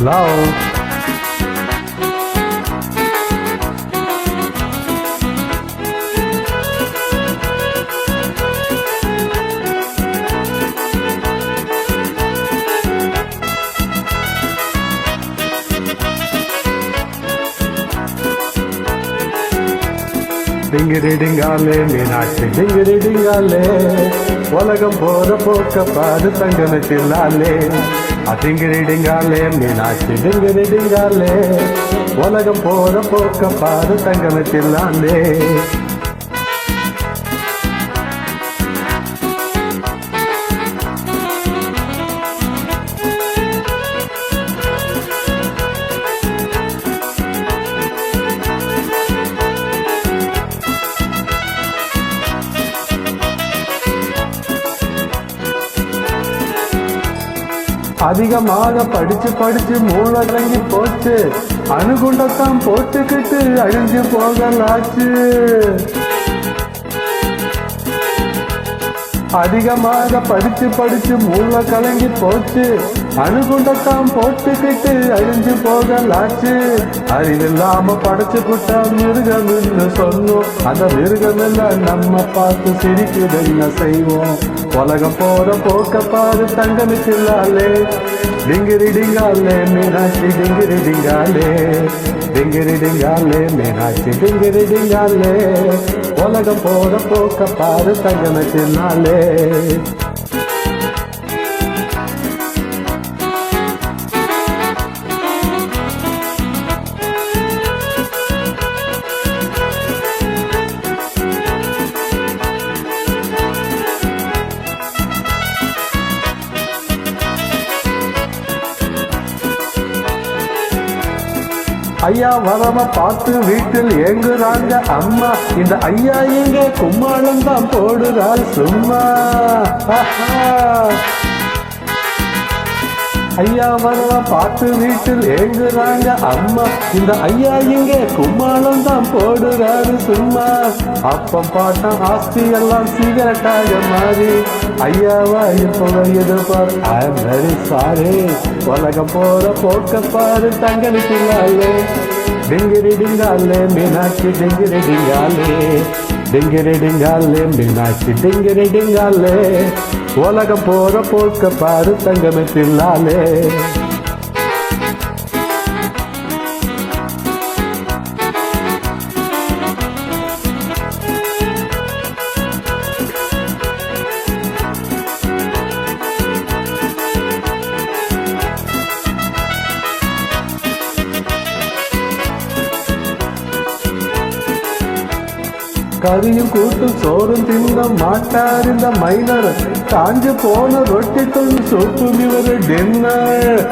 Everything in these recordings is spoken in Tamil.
love. டிங்கிரி டிங்காலே மீனாட்சி டிங்கிரி டிங்காலே உலகம் போற போக்க பாரு தங்கனத்தில்லாலே அடிங்கிரிடிங்காலே மீனாட்சி டிங்கிரிடிங்காலே உலகம் போற போக்க பாரு தங்கனத்தில்லாலே அதிகமாக படிச்சு படிச்சு மூளை போச்சு. அணுகுண்டத்தான் போட்டுக்கிட்டு அழிஞ்சு போகலாச்சு. அதிகமாக படிச்சு படிச்சு மூளை கலங்கி போச்சு. அணுகுண்டத்தாம் போட்டுக்கிட்டு அழிஞ்சு போகலாச்சு. அறிவில்லாம படைச்சு புட்டா மிருகம்னு சொல்லும் அந்த மிருகம் எல்லாம் நம்ம பார்த்து சிரிக்குது என்ன செய்வோம்? உலகம் போற போக்க பாரு தங்கமிச்சில்லாலே. டிங்கிரி டிங்காலே மீனாட்சி டிங்கிரி டிங்காலே. டிங்கிரி டிங்காலே மீனாட்சி டிங்கிரி டிங்காலே. உலகம் போற போக்க பாரு தங்கமிச்சில்லாலே. ஐயா வரவ பார்த்து வீட்டில் ஏங்குறாங்க அம்மா. இந்த ஐயா எங்க கும்மாளம் தான் போடுறாள் சும்மா. ஐயா வரவ பார்த்து வீட்டில் ஏங்குறாங்க அம்மா. இந்த ஐயா எங்க கும்மாளம் தான் போடுறாரு சும்மா. அப்பம் பாட்டம் ஆஸ்தி எல்லாம் சிகரெட்டாக மாறி ஐயாவா இப்போ எதிர்பார் ஐ எம் வெரி சாரி உலகம் போற போக்க பாரு தங்கலிக்குள்ளாலே டிங்கிரிடிங்காலே மீனாட்சி டிங்கிரி டிங்காலே மீனாட்சி டிங்கிரிடிங்காலே. உலகம் போற போக்க பாரு தங்கமே தில்லாலே. கறியும் கூட்டும் சோறும் தின்ன மாட்டார் இந்த மைனர். காஞ்சு போன ரொட்டி தொண்டு சோப்பு இவர் டின்னர்.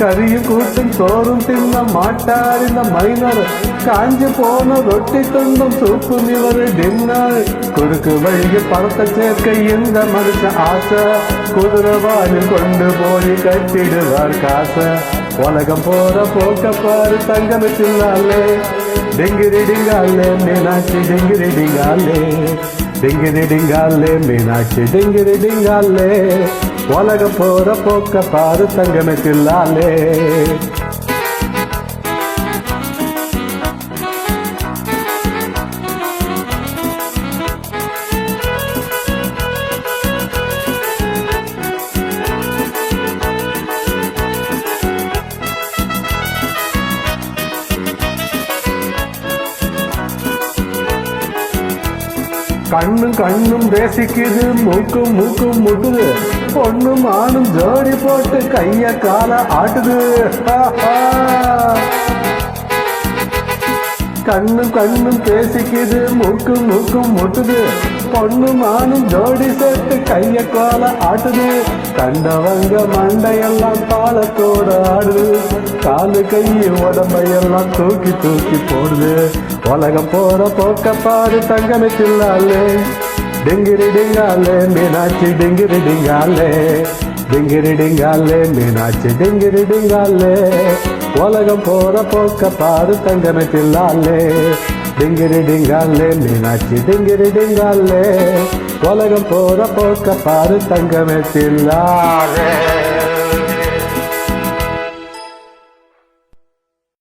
கறியும் கூட்டும் சோறும் தின்ன மாட்டார் இந்த மைனர். காஞ்சு போன ரொட்டி துண்டும் சூப்பு இவர் டின்னர். குறுக்கு வழியில் பணத்தை சேர்க்க இந்த மனுஷ ஆசை? குதிரை வாயில் கொண்டு போய் கட்டிடுவார் காசை. உலகம் போற போக்க பாரு தங்கமிச்சில்லாலே டிங்கிரி மீனாட்சி டெங்கிரிடிங்காலே டெங்கிரிடிங்காலே மீனாட்சி டெங்கிரிடிங்காலே உலகம் போற போக்க பாரு தங்கமிச்சில்லாலே கண்ணும் கண்ணும் பேசிக்குது மூக்கும் மூக்கும் முட்டுது. பொண்ணும் ஆணும் ஜோடி போட்டு கைய கால ஆட்டுது. கண்ணும் கண்ணும் பேசிக்குது மூக்கும் மூக்கும் முட்டுது. பொண்ணு மானும் ஜோடி சேர்த்து கைய கோல ஆட்டுது. கண்டவங்க மண்டையெல்லாம் தாளத்தோட ஆடுது. காலு கையை உடம்பையெல்லாம் தூக்கி தூக்கி போடுது. உலகம் போற போக்க பாரு தங்கமிச்சில்லாலே டிங்கிரி டிங்காலே மீனாட்சி டிங்கிரி டிங்காலே. டிங்கிரி டிங்காலே மீனாட்சி டிங்கிரி டிங்காலே. உலகம் போற போக்க பாரு தங்கமிச்சில்லாலே டிங்கிரி டிங்காலே மீனாட்சி டிங்கிரி டிங்காலே உலகம் போற போக்க பாரு தங்கமே தில்லாலே